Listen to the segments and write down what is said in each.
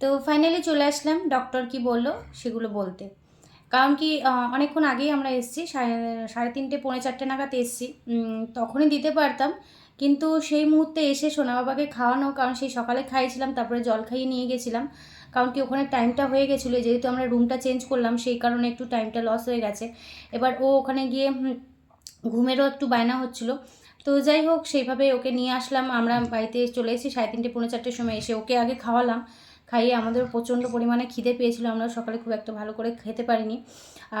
তো ফাইনালি চলে আসলাম ডক্টর কি বলল সেগুলো বলতে। কারণ কি অনেকক্ষণ আগেই আমরা এসেছি, সাড়ে সাড়ে তিনটে, পৌনে চারটে নাগাদ এসেছি। তখনই দিতে পারতাম, কিন্তু সেই মুহূর্তে এসে সোনা বাবাকে খাওয়ানো, কারণ সেই সকালে খাইয়েছিলাম, তারপরে জল খাইয়ে নিয়ে গেছিলাম। কারণ কি, ওখানে টাইমটা হয়ে গেছিল, যেহেতু আমরা রুমটা চেঞ্জ করলাম, সেই কারণে একটু টাইমটা লস হয়ে গেছে। এবার ও ওখানে গিয়ে ঘুমেরও একটু বায়না হচ্ছিল। তো যাই হোক, সেইভাবে ওকে নিয়ে আসলাম। আমরা বাড়িতে চলে এসেছি, সাড়ে তিনটে, পৌনে চারটের সময় এসে ওকে আগে খাওয়ালাম। খাইয়ে আমাদের প্রচণ্ড পরিমাণে খিদে পেয়েছিল, আমরা সকালে খুব একটা ভালো করে খেতে পারিনি।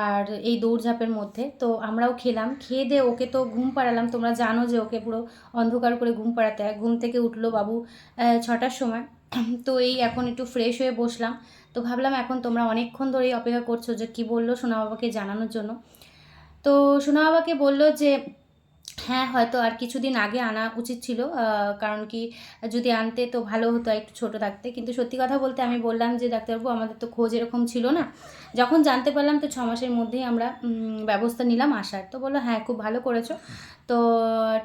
আর এই দৌড়ঝাঁপের মধ্যে, তো আমরাও খেলাম। খেয়ে দিয়ে ওকে তো ঘুম পাড়ালাম, তোমরা জানো যে ওকে পুরো অন্ধকার করে ঘুম পাড়াতে হয়। ঘুম থেকে উঠল বাবু ছটার সময়। তো এই এখন একটু ফ্রেশ হয়ে বসলাম। তো ভাবলাম এখন তোমরা অনেকক্ষণ ধরেই অপেক্ষা করছ যে কী বলল সোনা বাবাকে জানানোর জন্য। তো সোনা বাবাকে বলল যে হ্যাঁ হয়তো আর কিছুদিন আগে আনা উচিত ছিল। কারণ কি যদি আনতে তো ভালো হতো একটু ছোটো থাকতে। কিন্তু সত্যি কথা বলতে আমি বললাম যে ডাক্তারবাবু আমাদের তো খোঁজ এরকম ছিল না। যখন জানতে পারলাম তো ছ মাসের মধ্যেই আমরা ব্যবস্থা নিলাম আসার। তো বলল হ্যাঁ খুব ভালো করেছ। তো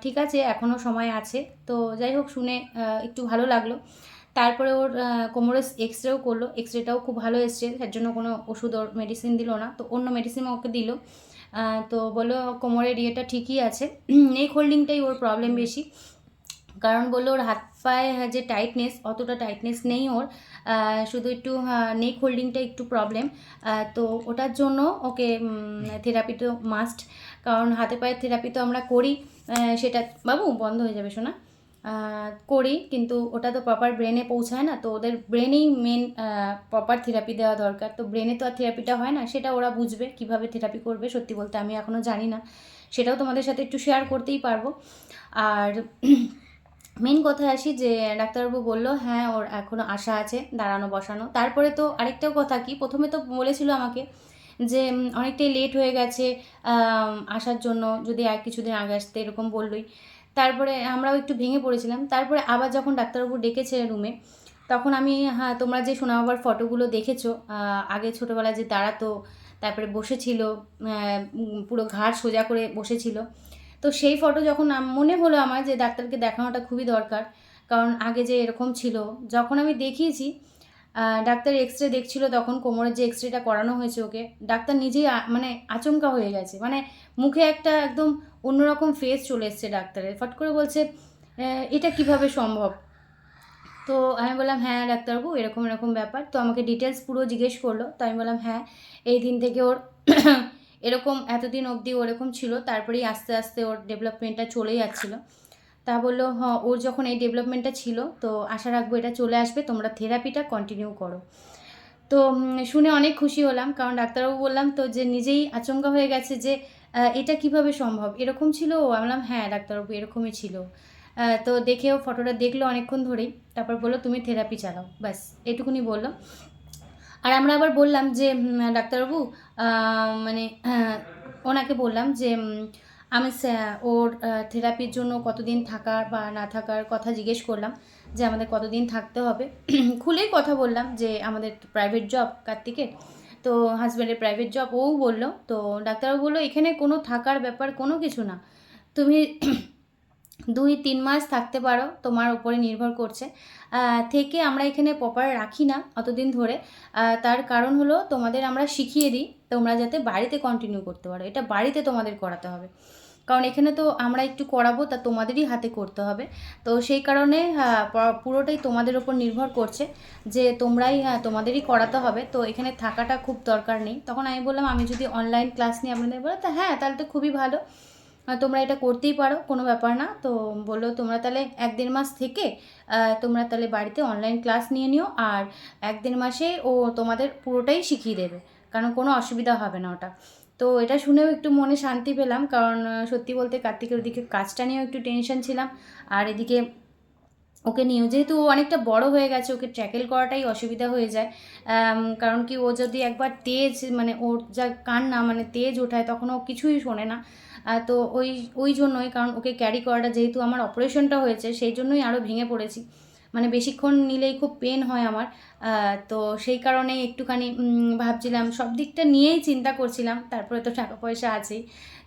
ঠিক আছে এখনও সময় আছে। তো যাই হোক শুনে একটু ভালো লাগল। তারপরে ওর আহ, কোমরের এক্স রেও করল। এক্স রেটাও খুব ভালো এসছে। তার জন্য কোনো ওষুধ ওর মেডিসিন দিল না। তো অন্য মেডিসিন ওকে দিল। তো বলল কোমরের ইয়েটা ঠিকই আছে। নেক হোল্ডিংটাই ওর প্রবলেম বেশি। কারণ বলল ওর হাত পায়ে যে টাইটনেস অতটা টাইটনেস নেই ওর। শুধু একটু নেক হোল্ডিংটা একটু প্রবলেম তো ওটার জন্য ওকে থেরাপি তো মাস্ট কারণ হাতে পায়ের থেরাপি তো আমরা করি। সেটা বাবু বন্ধ হয়ে যাবে শোনা করি, কিন্তু ওটা তো প্রপার ব্রেনে পৌঁছায় না, তো ওদের ব্রেনেই মেন প্রপার থেরাপি দেওয়া দরকার। তো ব্রেনে তো আর থেরাপিটা হয় না, সেটা ওরা বুঝবে, কীভাবে থেরাপি করবে, সত্যি বলতে আমি এখনও জানি না। সেটাও তোমাদের সাথে একটু শেয়ার করতেই পারব। আর মেন কথায় আসি যে, ডাক্তারবাবু বলল হ্যাঁ ওর এখনও আশা আছে, দাঁড়ানো, বসানো। তারপরে তো আরেকটাও কথা কি, প্রথমে তো বলেছিল আমাকে যে অনেকটাই লেট হয়ে গেছে আসার জন্য, যদি আর কিছুদিন আগে আসতে, এরকম বললোই। তারপরে আমরাও একটু ভেঙে পড়েছিলাম। তারপরে আবার যখন ডাক্তারবাবু ডেকেছে রুমে তখন আমি হ্যাঁ তোমরা যে সোনা বাবার ফটোগুলো দেখেছ আগে ছোটোবেলায় যে দাঁড়াতো, তারপরে বসেছিল পুরো ঘাড় সোজা করে বসেছিল। তো সেই ফটো যখন মনে হলো আমার যে ডাক্তারকে দেখানোটা খুবই দরকার, কারণ আগে যে এরকম ছিল, যখন আমি দেখিয়েছি ডাক্তার এক্স রে দেখছিল তখন, কোমরের যে এক্স রেটা করানো হয়েছে ওকে, ডাক্তার নিজেই মানে আচমকা হয়ে গেছে। মানে মুখে একটা একদম অন্যরকম ফেস চলে এসছে ডাক্তারের। ফট করে বলছে এটা কীভাবে সম্ভব? তো আমি বললাম হ্যাঁ ডাক্তারবাবু, এরকম এরকম ব্যাপার। তো আমাকে ডিটেলস পুরো জিজ্ঞেস করল। তো আমি বললাম হ্যাঁ এই দিন থেকে ওর এরকম এতদিন অবধি ওরকম ছিল, তারপরেই আস্তে আস্তে ওর ডেভেলপমেন্টটা চলে যাচ্ছিল। তা বলল হ ওর যখন এই ডেভেলপমেন্টটা ছিল, তো আশা রাখব এটা চলে আসবে, তোমরা থেরাপিটা কন্টিনিউ করো। তো শুনে অনেক খুশি হলাম, কারণ ডাক্তারবাবু বললাম তো যে নিজেই আচমকা হয়ে গেছে যে এটা কীভাবে সম্ভব? এরকম ছিল? ও? বললাম হ্যাঁ ডাক্তারবাবু, এরকমই ছিল। তো দেখেও ফটোটা দেখল অনেকক্ষণ ধরেই, তারপর বলল, তুমি থেরাপি চালাও। ব্যাস, এটুকুনি বলল। আর আমরা আবার বললাম যে ডাক্তারবাবু মানে ওনাকে বললাম যে আমি ওর থেরাপির জন্য কতদিন থাকার বা না থাকার কথা জিজ্ঞেস করলাম যে আমাদের কতদিন থাকতে হবে। খুলেই কথা বললাম যে আমাদের প্রাইভেট জব কার্তিকের। তো হাজব্যান্ডের প্রাইভেট জব ও বলল, তো ডাক্তারবাবু বলল, এখানে কোনো থাকার ব্যাপার কোনো কিছু না। তুমি দুই, তিন মাস থাকতে পারো, তোমার উপরে নির্ভর করছে। থেকে আমরা এখানে প্রপার রাখি না অতদিন ধরে। তার কারণ হলো তোমাদের আমরা শিখিয়ে দিই, তোমরা যাতে বাড়িতে কন্টিনিউ করতে পারো। এটা বাড়িতে তোমাদের করাতে হবে। কারণ এখানে তো আমরা একটু করাবো, তা তোমাদেরই হাতে করতে হবে। তো সেই কারণে পুরোটাই তোমাদের ওপর নির্ভর করছে যে তোমরাই তোমাদেরই করাতে হবে। তো এখানে থাকাটা খুব দরকার নেই। তখন আমি বললাম, আমি যদি অনলাইন ক্লাস নিই আপনাদের বলে, তা হ্যাঁ তাহলে তো খুবই ভালো। তোমরা এটা করতেই পারো, কোনো ব্যাপার না। তো বলল, তোমরা তাহলে এক দেড় মাস থেকে তোমরা তাহলে বাড়িতে অনলাইন ক্লাস নিয়ে নিও আর এক দেড় মাসে ও তোমাদের পুরোটাই শিখিয়ে দেবে, কারণ কোনো অসুবিধা হবে না ওটা। তো এটা শুনেও একটু মনে শান্তি পেলাম, কারণ সত্যি বলতে কার্তিকের ওদিকে কাজটা নিয়েও একটু টেনশন ছিলাম। আর এদিকে ওকে নিয়েও যেহেতু ও অনেকটা বড় হয়ে গেছে, ওকে ট্র্যাকেল করাটাই অসুবিধা হয়ে যায়। কারণ কি ও যদি একবার তেজ মানে ওর যা কান না মানে তেজ ওঠায়, তখন ও কিছুই শোনে না। তো ওই ওই জন্যই, কারণ ওকে ক্যারি করাটা যেহেতু আমার অপারেশনটা হয়েছে, সেই জন্যই আরও ভেঙে পড়েছি। মানে বেশিক্ষণ নিলেই খুব পেন হয় আমার। তো সেই কারণে একটুখানি ভাবছিলাম, সব দিকটা নিয়েই চিন্তা করছিলাম, তারপরে তো টাকা পয়সা আছেই।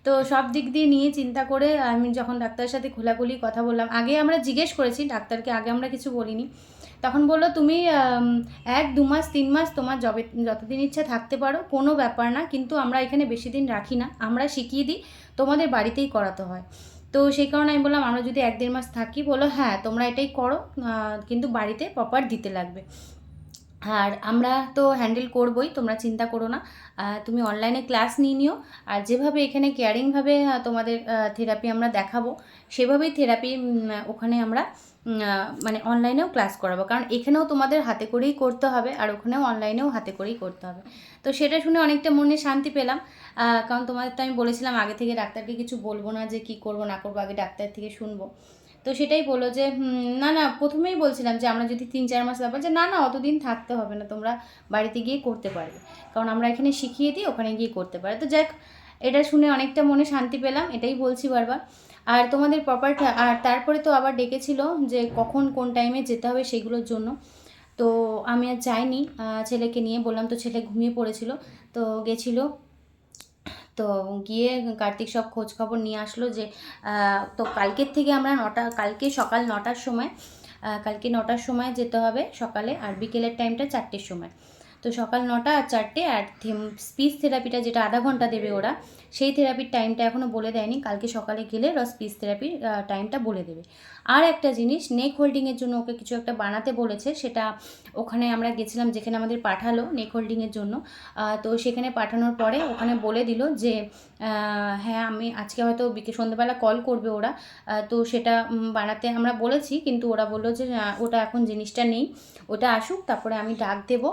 তো সব দিক দিয়ে নিয়ে চিন্তা করে আমি যখন ডাক্তারের সাথে খোলাখুলি কথা বললাম, আগে আমরা জিজ্ঞেস করেছি, ডাক্তারকে আগে আমরা কিছু বলিনি। তখন বলল, তুমি এক, দু মাস, তিন মাস তোমার যবে, যতদিন ইচ্ছা থাকতে পারো, কোনো ব্যাপার না, কিন্তু আমরা এখানে বেশি দিন রাখি না। আমরা শিখিয়ে দিই তোমাদের বাড়িতেই করাতে হয়। তো সেই কারণে আমি বললাম, আমরা যদি এক দেড় মাস থাকি বলো হ্যাঁ তোমরা এটাই করো কিন্তু বাড়িতে প্রপার দিতে লাগবে। আর আমরা তো হ্যান্ডেল করবই, তোমরা চিন্তা করো না। তুমি অনলাইনে ক্লাস নিয়ে নিও। আর যেভাবে এখানে কেয়ারিংভাবে তোমাদের থেরাপি আমরা দেখাবো, সেভাবেই থেরাপি ওখানে আমরা মানে অনলাইনেও ক্লাস করাবো। কারণ এখানেও তোমাদের হাতে করেই করতে হবে, আর ওখানেও অনলাইনেও হাতে করেই করতে হবে। তো সেটা শুনে অনেকটা মনে শান্তি পেলাম। কারণ তোমাদের তো আমি বলেছিলাম, আগে থেকে ডাক্তারকে কিছু বলব না যে কি করব, না করব, আগে ডাক্তার থেকে শুনব। তো সেটাই বলো যে না না, প্রথমেই বলছিলাম যে আমরা যদি তিন, চার মাস ব্যাপার যে না না, অতদিন থাকতে হবে না, তোমরা বাড়িতে গিয়ে করতে পারবে। কারণ আমরা এখানে শিখিয়ে দিই, ওখানে গিয়ে করতে পারে তো যাক, এটা শুনে অনেকটা মনে শান্তি পেলাম, এটাই বলছি বারবার। আর তোমাদের প্রপার আর তারপরে তো আবার ডেকেছিল যে কখন, কোন টাইমে যেতে হবে সেগুলোর জন্য। তো আমি আর যাইনি ছেলেকে নিয়ে, বললাম তো ছেলে ঘুমিয়ে পড়েছিল, তো গেছিল। তো গিয়ে কার্তিক সব খোঁজ খবর নিয়ে আসলো যে তো কালকের থেকে আমরা নটা, কালকে সকাল নটার সময় কালকে নটার সময় যেতে হবে সকালে আর বিকেলের টাইমটা চারটের সময়। তো সকাল নটা আর চারটে আর স্পিচ থেরাপিটা যেটা আধা ঘণ্টা দেবে ওরা, সেই থেরাপির টাইমটা এখনও বলে দেয়নি। কালকে সকালে গেলে ওরা স্পিচ থেরাপির টাইমটা বলে দেবে। আর একটা জিনিস নেক হোল্ডিংয়ের জন্য ওকে কিছু একটা বানাতে বলেছে, সেটা ওখানে আমরা গেছিলাম যেখানে আমাদের পাঠালো নেক হোল্ডিংয়ের জন্য। তো সেখানে পাঠানোর পরে ওখানে বলে দিল যে হ্যাঁ আমি আজকে হয়তো বিকে, সন্ধ্যেবেলা কল করবে ওরা। তো সেটা বানাতে আমরা বলেছি, কিন্তু ওরা বলল যে ওটা এখন জিনিসটা নেই। ওটা আসুক, তারপরে আমি ডাক দেবো।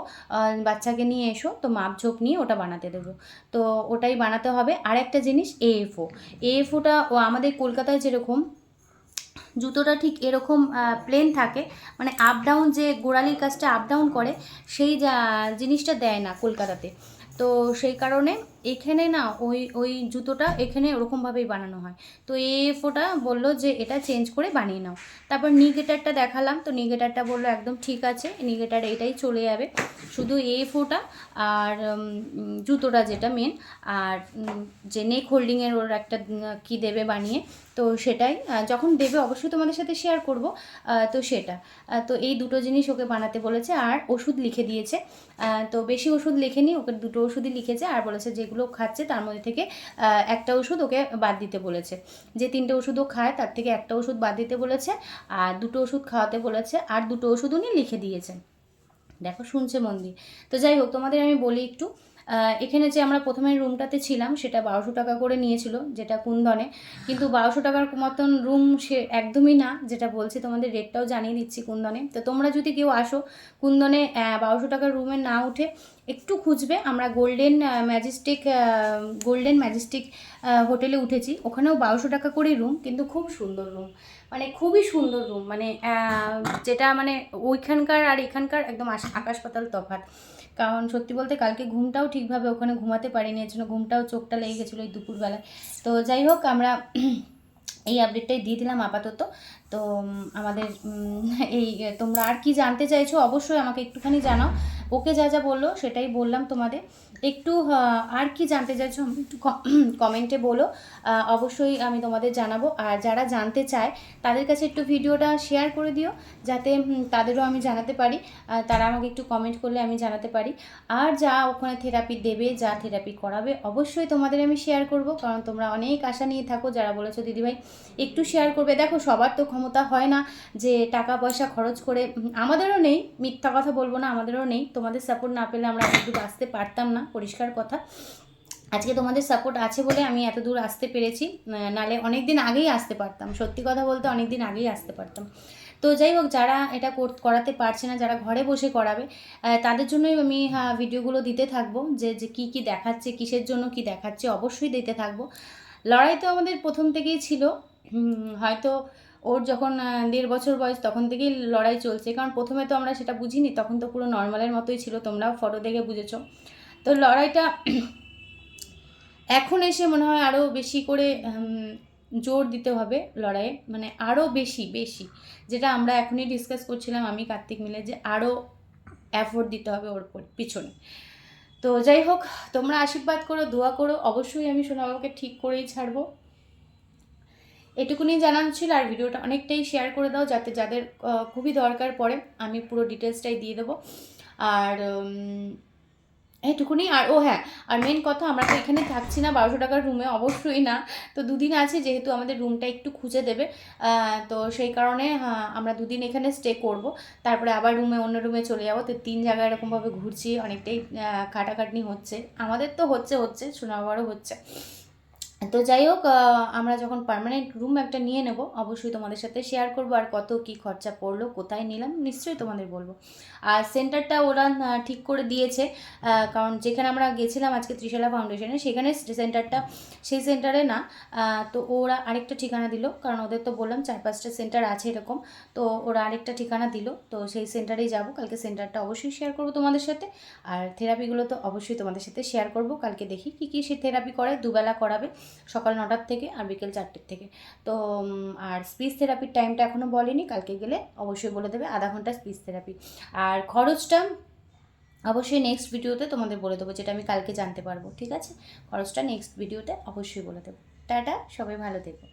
বাচ্চাকে নিয়ে এসো, তো মাপঝোপ নিয়ে ওটা বানাতে দেবো। তো ওটাই বানাতে হবে। আর একটা জিনিস এএফও এএফওটা ও আমাদের কলকাতায় যেরকম জুতোটা ঠিক এরকম প্লেন থাকে। মানে আপ ডাউন যে গোড়ালির কাজটা আপ ডাউন করে, সেই জিনিসটা দেয় না কলকাতাতে। তো সেই কারণে এখানে না ওই ওই জুতোটা এখানে ওরকমভাবেই বানানো হয়। তো এফওটা বলল যে এটা চেঞ্জ করে বানিয়ে নাও। তারপর নিগেটারটা দেখালাম, তো নিগেটারটা বলল একদম ঠিক আছে, নিগেটার এটাই চলে যাবে। শুধু এফওটা আর জুতোটা যেটা মেন আর যে নেক হোল্ডিংয়ের ওর একটা কি দেবে বানিয়ে, তো সেটাই যখন দেবে অবশ্যই তোমাদের সাথে শেয়ার করব তো সেটা তো এই দুটো জিনিস ওকে বানাতে বলেছে আর ওষুধ লিখে দিয়েছে তো বেশি ওষুধ লেখেনি, ওকে দুটো ওষুধই লিখেছে আর বলেছে যেগুলো খাচ্ছে তার মধ্যে থেকে একটা ওষুধ ওকে বাদ দিতে বলেছে। যে তিনটে ওষুধও খায়, তার থেকে একটা ওষুধ বাদ দিতে বলেছে, আর দুটো ওষুধ খাওয়াতে বলেছে, আর দুটো ওষুধ উনি লিখে দিয়েছেন দেখো, শুনছে মন্দির তো যাই হোক, তোমাদের আমি বলি একটু এখানে যে আমরা প্রথমে রুমটাতে ছিলাম, সেটা বারোশো টাকা করে নিয়েছিল, যেটা কুন্দনে। কিন্তু বারোশো টাকার মতন রুম সে একদমই না, যেটা বলছি, তোমাদের রেটটাও জানিয়ে দিচ্ছি কুন্দনে। তো তোমরা যদি কেউ আসো, কুন্দনে বারোশো টাকার রুমে না উঠে একটু খুঁজবে, আমরা গোল্ডেন ম্যাজিস্টিক গোল্ডেন ম্যাজিস্টিক হোটেলে উঠেছি। ওখানেও বারোশো টাকা করেই রুম কিন্তু খুব সুন্দর রুম মানে খুবই সুন্দর রুম মানে যেটা মানে ওইখানকার আর এখানকার একদম আকাশ পাতাল তফাৎ। কারণ সত্যি বলতে কালকে ঘুমটাও ঠিকভাবে ওখানে ঘুমাতে পারিনি, এর জন্য ঘুমটাও চোখটা লেগে গেছিল এই দুপুরবেলায়। তো যাই হোক, আমরা এই আপডেটটাই দিয়ে দিলাম আপাতত। তো আমাদের এই, তোমরা আর কি জানতে চাইছো অবশ্যই আমাকে একটুখানি জানাও। ওকে যা যা বলল সেটাই বললাম তোমাদের। একটু আর কি জানতে চাইছো একটু কমেন্টে বলো। অবশ্যই আমি তোমাদের জানাব। আর যারা জানতে চায়, তাদের কাছে একটু ভিডিওটা শেয়ার করে দিও, যাতে তাদেরও আমি জানাতে পারি। তারা আমাকে একটু কমেন্ট করলে আমি জানাতে পারি। আর যা ওখানে থেরাপি দেবে, যা থেরাপি করাবে, অবশ্যই তোমাদের আমি শেয়ার করব। কারণ তোমরা অনেক আশা নিয়ে থাকো। যারা বলেছ, দিদিভাই, একটু শেয়ার করবে। দেখো, সবার তো ক্ষমতা হয় না যে টাকা পয়সা খরচ করে আমাদেরও নেই। মিথ্যা কথা বলব না, আমাদেরও নেই। তোমাদের সাপোর্ট না পেলে আমরা এত বাঁচতে পারতাম না। পরিষ্কার কথা। আজকে তোমাদের সাপোর্ট আছে বলে আমি এত দূর আসতে পেরেছি। নালে অনেক দিন আগেই আসতে পারতাম। সত্যি কথা বলতে অনেক দিন আগেই আসতে পারতাম। তো যাই হোক, যারা এটা করাতে পারছে না, যারা ঘরে বসে করাবে তাদের জন্যই আমি ভিডিওগুলো দিতে থাকব। যে যে কী কী দেখাচ্ছে, কিসের জন্য কি দেখাচ্ছে, অবশ্যই দিতে থাকব। লড়াই তো আমাদের প্রথম থেকেই ছিল। হয়তো ওর যখন দেড় বছর বয়স তখন থেকেই লড়াই চলছে। কারণ প্রথমে তো আমরা সেটা বুঝিনি, তখন তো পুরো নর্মালের মতোই ছিল। তোমরাও ফটো দেখে বুঝেছ। তো লড়াইটা এখন এসে মনে হয় আরও বেশি করে জোর দিতে হবে লড়াইয়ে। মানে আরও বেশি বেশি। যেটা আমরা এখনই ডিসকাস করছিলাম, আমি, কার্তিক মিলে, যে আরও অ্যাফোর্ড দিতে হবে ওর পিছনে। তো যাই হোক, তোমরা আশীর্বাদ করো, দোয়া করো। অবশ্যই আমি সোনাবাবুকে ঠিক করেই ছাড়বো। এটুকুনি জানানো ছিল, আর ভিডিওটা অনেকটাই শেয়ার করে দাও, যাতে যাদের খুবই দরকার পড়ে, আমি পুরো ডিটেলসটাই দিয়ে দেবো। আর উম, এইটুকুনি আর ও হ্যাঁ আর মেন কথা আমরা তো এখানে থাকছি না বারোশো টাকার রুমে অবশ্যই না। তো দুদিন আছে যেহেতু আমাদের রুমটা একটু খুঁজে দেবে তো সেই কারণে হ্যাঁ, আমরা দুদিন এখানে স্টে করব। তারপরে আবার রুমে অন্য রুমে চলে যাব। তো তিন জায়গায় এরকমভাবে ঘুরছি অনেকটাই খাটাখাটনি হচ্ছে। আমাদের তো হচ্ছে হচ্ছে সোনাবারও হচ্ছে। তো যাই হোক আমরা যখন পার্মানেন্ট রুম একটা নিয়ে নেব, অবশ্যই তোমাদের সাথে শেয়ার করব আর কত কি খরচা পড়ল, কোথায় নিলাম, নিশ্চয়ই তোমাদের বলব। আর সেন্টারটা ওরা ঠিক করে দিয়েছে কারণ যেখানে আমরা গেছিলাম আজকে ত্রিশালা ফাউন্ডেশনে সেখানে সেন্টারটা সেই সেন্টারে না তো ওরা আরেকটা ঠিকানা দিল, কারণ ওদের তো বললাম চার পাঁচটা সেন্টার আছে এরকম, তো ওরা আরেকটা ঠিকানা দিল, তো সেই সেন্টারেই যাব, কালকে সেন্টারটা অবশ্যই শেয়ার করব তোমাদের সাথে। আর থেরাপিগুলো তো অবশ্যই তোমাদের সাথে শেয়ার করব, কালকে দেখি কী কী সে থেরাপি করে, দুবেলা করাবে। সকাল নটার থেকে আর বিকেল চারটের থেকে। তো আর স্পিচ থেরাপির টাইমটা এখনও বলেনি, কালকে গেলে অবশ্যই বলে দেবে, আধা ঘণ্টা স্পিচ থেরাপি। আর খরচটা অবশ্যই নেক্সট ভিডিওতে তোমাদের বলে দেবো, যেটা আমি কালকে জানতে পারব, ঠিক আছে? খরচটা নেক্সট ভিডিওতে অবশ্যই বলে দেবো। টাটা, সবাই ভালো থেকো।